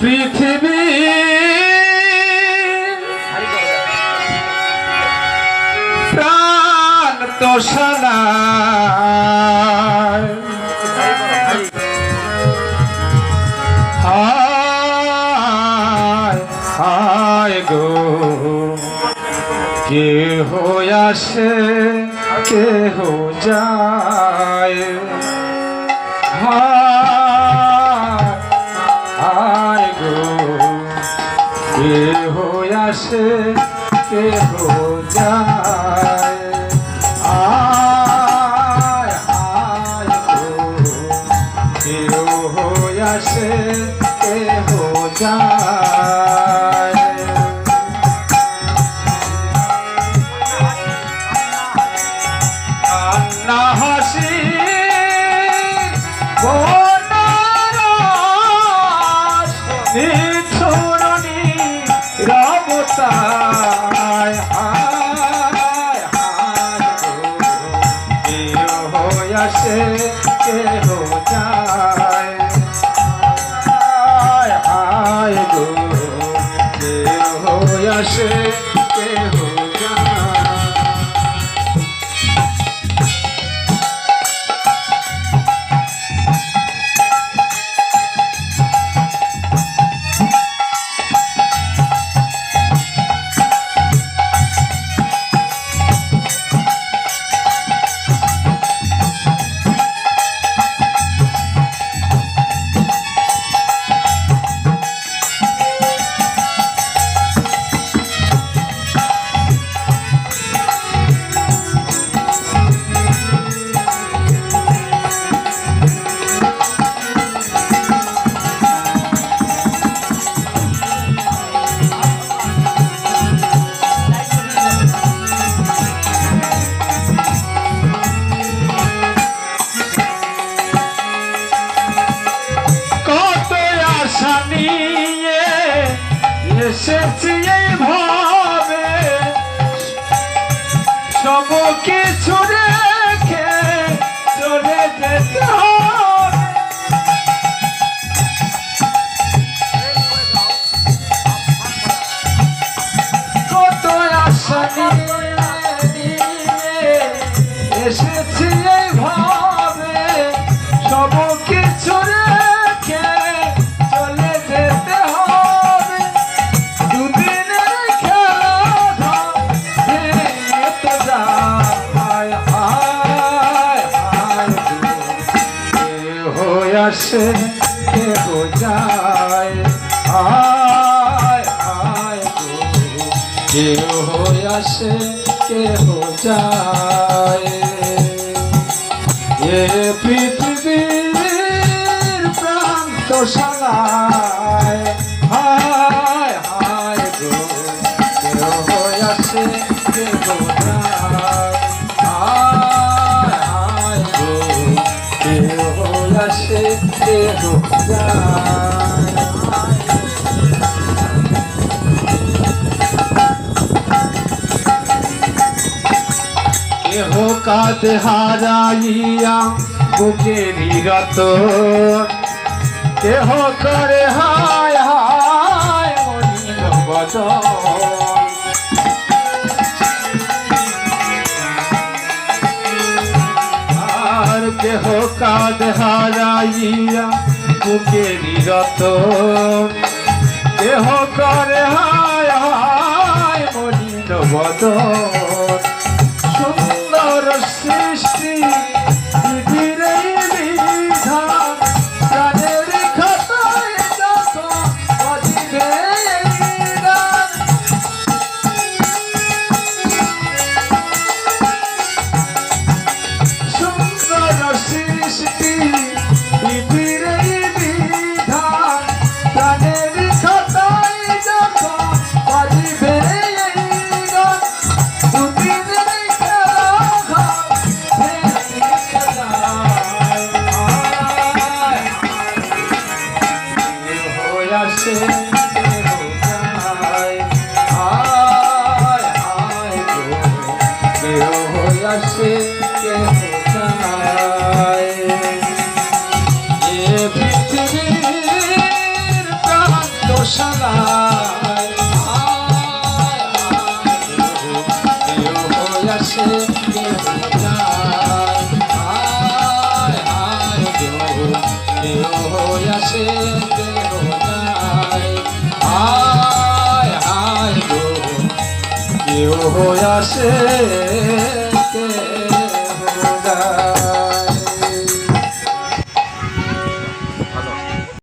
পৃথিবী প্রাণ তো কেহ আসে, কেহ যায়। হায় হায় গো কেহ আসে, কেহ যায়। আয় আয় গো কেহ আসে, কেহ যায়। আসে কেহ যায় হায় গো কেহ আসে কেহ এসেছি এই ভাবে। সব কিছু রেখে চলে যেতে কত আশা নিয়ে আসে, কেহ যায়? হায় হায় গো। কেহ আসে, কেহ যায়? এ পৃথিবীর প্রান্ত শালায়, হায় হায় গো। কেহ আসে, কেহ যায় আসে কেহ যায় কেহ হারাইয়া বুকে নিরত। কেহ করে হায় হায় মনির কেহ কাঁদ হারাইয়া বুকে নিরত। দেহ করে হায় হায় মনির বদন। কেউ আসে কে যায়।